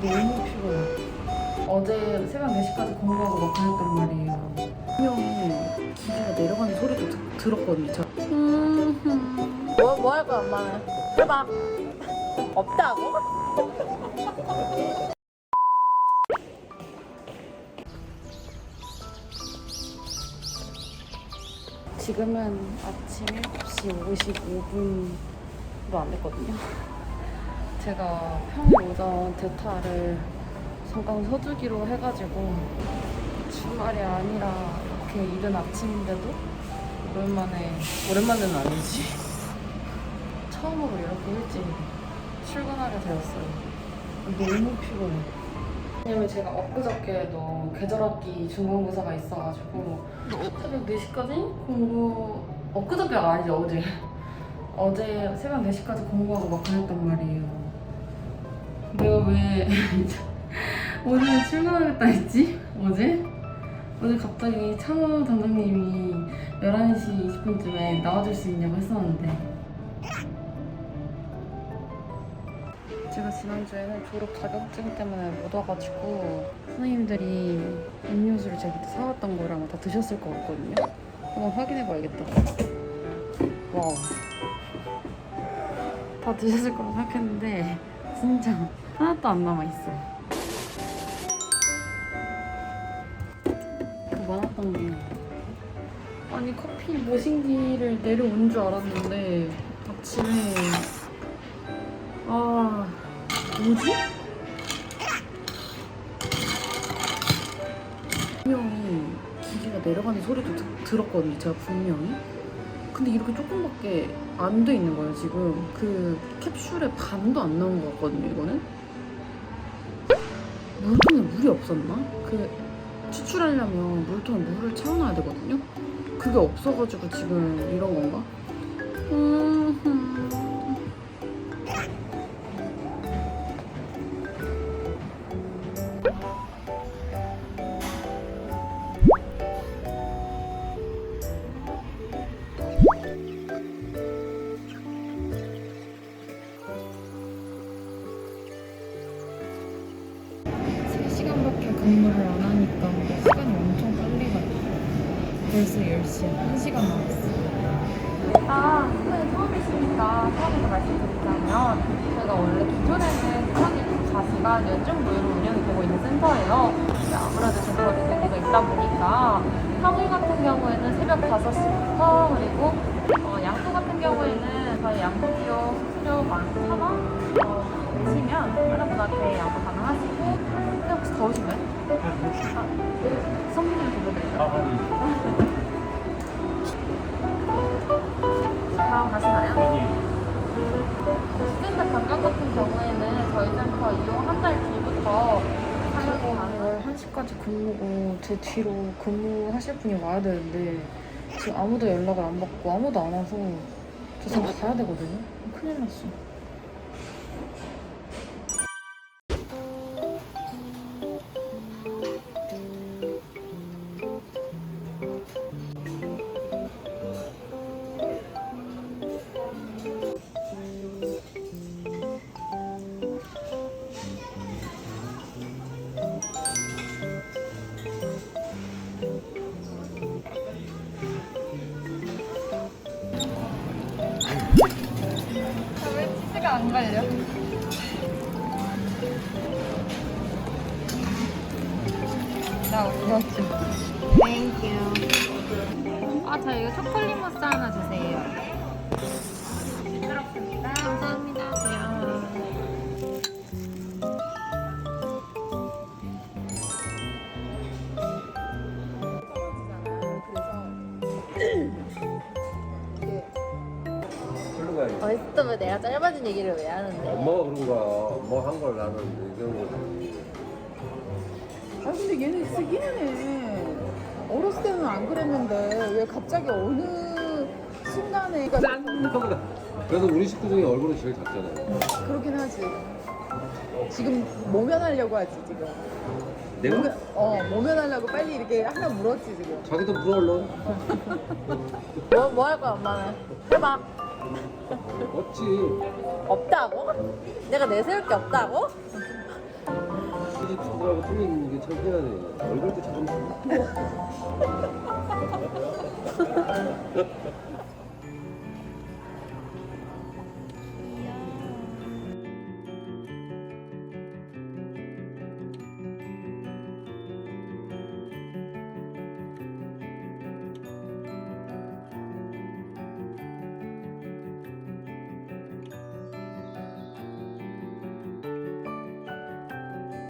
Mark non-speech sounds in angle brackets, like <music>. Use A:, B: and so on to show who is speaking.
A: 너무 피곤해. 어제 새벽 4시까지 공부하고 막 그랬단 말이에요. 분명히 기계가 내려가는 소리도 드- 들었거든요. 저.
B: 뭐, 뭐 할 거야, 엄마는? 해봐. 없다고?
A: 지금은 아침 7시 55분도 안 됐거든요. 제가 평일 오전 대타를 잠깐 서주기로 해가지고 주말이 아니라 이렇게 이른 아침인데도 오랜만에 오랜만에는 아니지 처음으로 이렇게 일찍 출근하게 되었어요. 너무 피곤해. 왜냐면 제가 엊그저께도 계절학기 중간고사가 있어가지고 새벽 4시까지 공부 엊그저께가 아니지 어제 어제 새벽 4시까지 공부하고 막 그랬단 말이에요 내가 왜 <laughs> 오늘 출근하겠다 했지? 어제? 어제 갑자기 참호 담당님이 11시 20분쯤에 나와줄 수 있냐고 했었는데 제가 지난주에는 졸업 자격증 때문에 못 와가지고 선생님들이 음료수를 제가 그때 사왔던 거를 아마 다 드셨을 것 같거든요. 한번 확인해봐야겠다. 와우. 다 드셨을 거라고 생각했는데 진짜 하나도 안 남아있어. 그 많았던 게 아니 커피 모신기를 내려온 줄 알았는데 아침에 아 뭐지? 분명히 기계가 내려가는 소리도 드- 들었거든요 제가 분명히 근데 이렇게 조금밖에 안 돼 있는 거예요 지금 그 캡슐의 반도 안 나온 것 같거든요 이거는 물통에 물이 없었나? 그 추출하려면 물통에 물을 채워놔야 되거든요 그게 없어가지고 지금 이런 건가? 음... 근무를 안 하니까 시간이 엄청 빨리 가요. 벌써 10시야. 1시간 남았어.
B: 일단 수능 처음이시니까 처음부터 말씀드리자면 저희가 원래 기존에는 4학년 24시간 연중 무휴로 운영이 되고 있는 센터예요. 아무래도 제도가 늦게가 있다 보니까 평일 같은 경우에는 새벽 5시부터 그리고 어, 양도 같은 경우에는 저희 양도비용 수수료 14,000원 어, 치면 하나보다 양도 가능하시고 근데 혹시 더우신가요? 아? 다음 가시나요? 스탠드 관광 같은 경우에는 저희 센터 이용 한 달 뒤부터 사용이 가능해요.
A: 11시까지 근무고 제 뒤로 근무하실 분이 와야 되는데 지금 아무도 연락을 안 받고 아무도 안 와서 저 잠깐 가야 되거든요. 큰일 났어.
B: 치즈가 안 갈려? 나 울었죠. 땡큐. 아, 저 이거 초콜릿 무스 하나 주세요. 부끄럽습니다. 감사합니다. 귀여워. 왜 내가 짧아진 얘기를 왜 하는데?
C: 엄마가 그런 거야. 엄마가 한 걸 나는 얘기하는 거지.
D: 아 근데 얘는 쓰기는 해. 어렸을 때는 안 그랬는데 왜 갑자기 어느 순간에 그러니까
C: 그래서 우리 식구 중에 얼굴은 제일 작잖아요.
D: 그렇긴 하지. 지금 모면하려고 하지 지금.
C: 내가?
D: 모면, 어 모면하려고 빨리 이렇게 하나 물었지 지금.
C: 자기도 물어 얼른. <laughs>
B: 뭐, 뭐 할 거야, 엄마는? 해봐.
C: 없지.
B: 없다고? 내가 내세울 게 없다고?
C: 시집 친구하고 통이 있는 게 참 희한해. 얼굴도 참. <laughs>